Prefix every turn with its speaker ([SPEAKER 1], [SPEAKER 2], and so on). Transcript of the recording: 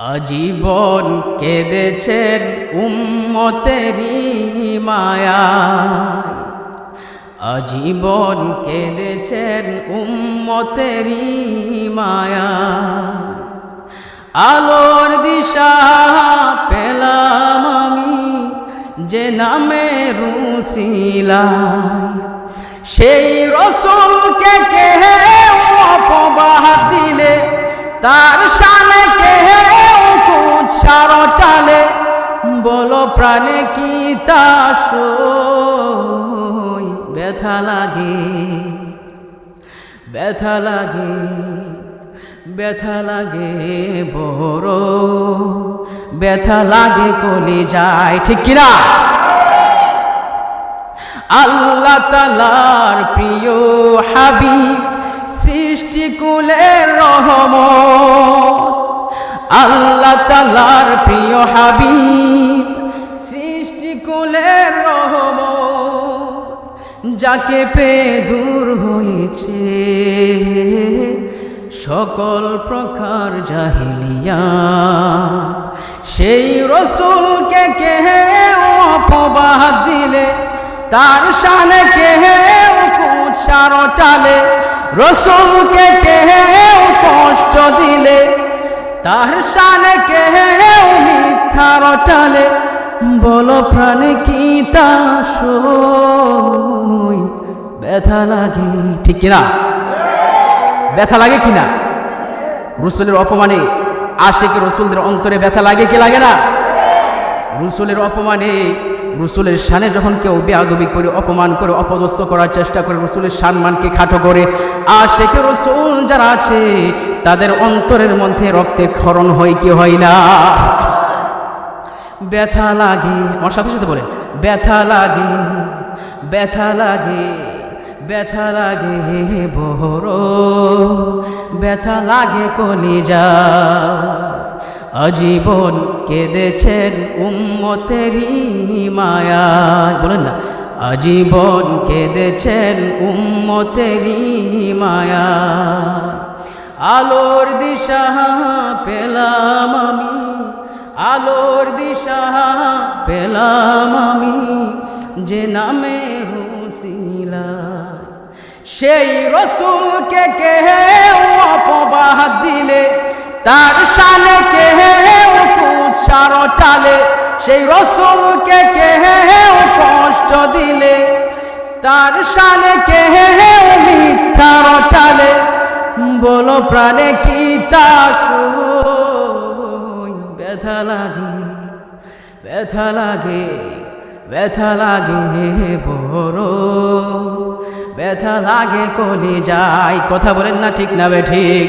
[SPEAKER 1] আজীবন কেঁদেছেন উম্মতেরি মায়া। আজীবন কেঁদেছেন উম্মতেরি মায়া। আলোর দিশা পেলাম আমি যে নামে রুসিলা সেই রসুলকে কে অপবাদ দিলে তার সামনে প্রাণে কি তা সই? ব্যথা লাগে ব্যথা লাগে ব্যথা লাগে বড়। ব্যথা লাগে কলি যায়, ঠিক কিনা? আল্লাহ তালার প্রিয় হাবিব, সৃষ্টি কুলের রহমত। আল্লাহ তালার প্রিয় হাবিব যাকে পে দূর হয়েছে। সকল প্রকার জাহিলিয়া সেই রসুলকে কে অপবাদ দিলে? তার সানে কে কুৎসার টালে? রসুলকে কে কষ্ট দিলে? তার সানে কে মিথ্যার টালে? বলো প্রাণে কি তা ব্যথা লাগে। ঠিক কিনা? ব্যথা লাগে কিনা? রসুলের অপমানে আশেকে রসুলদের অন্তরে ব্যথা লাগে কি লাগে না? রসুলের অপমানে রসুলের সানে যখন কেউ বেয়াদবি করে, অপমান করে, অপদস্থ করার চেষ্টা করে, রসুলের সম্মানকে খাটো করে আর আশেকে রসুল যারা আছে, তাদের অন্তরের মধ্যে রক্তের ক্ষরণ হয় কি হয় না? ব্যথা লাগে। আমার সাথে সাথে বলেন, ব্যথা লাগে ব্যথা লাগে। ব্যথা লাগে বহর ব্যথা লাগে কলিজা। আজীবন কেঁদেছেন উম্মতেরি মায়া। বলেন না, আজীবন কেঁদেছেন উম্মতেরি মায়া। আলোর দিশা পেলাম আমি, আলোর দিশা পেলাম আমি, যে নামে রুসিলা সেই রসুলকে কে অপবাদ দিলে, তার সালে কে কুৎসার টালে। সেই রসুলকে কে কষ্ট দিলে, তার সালে কে মিথ্যার টালে। বলো, প্রাণে কি তা লাগে, ব্যথা লাগে? ব্যথা লাগে বড় ব্যথা লাগে কলি যায় কথা বলেন না ঠিক না বে ঠিক?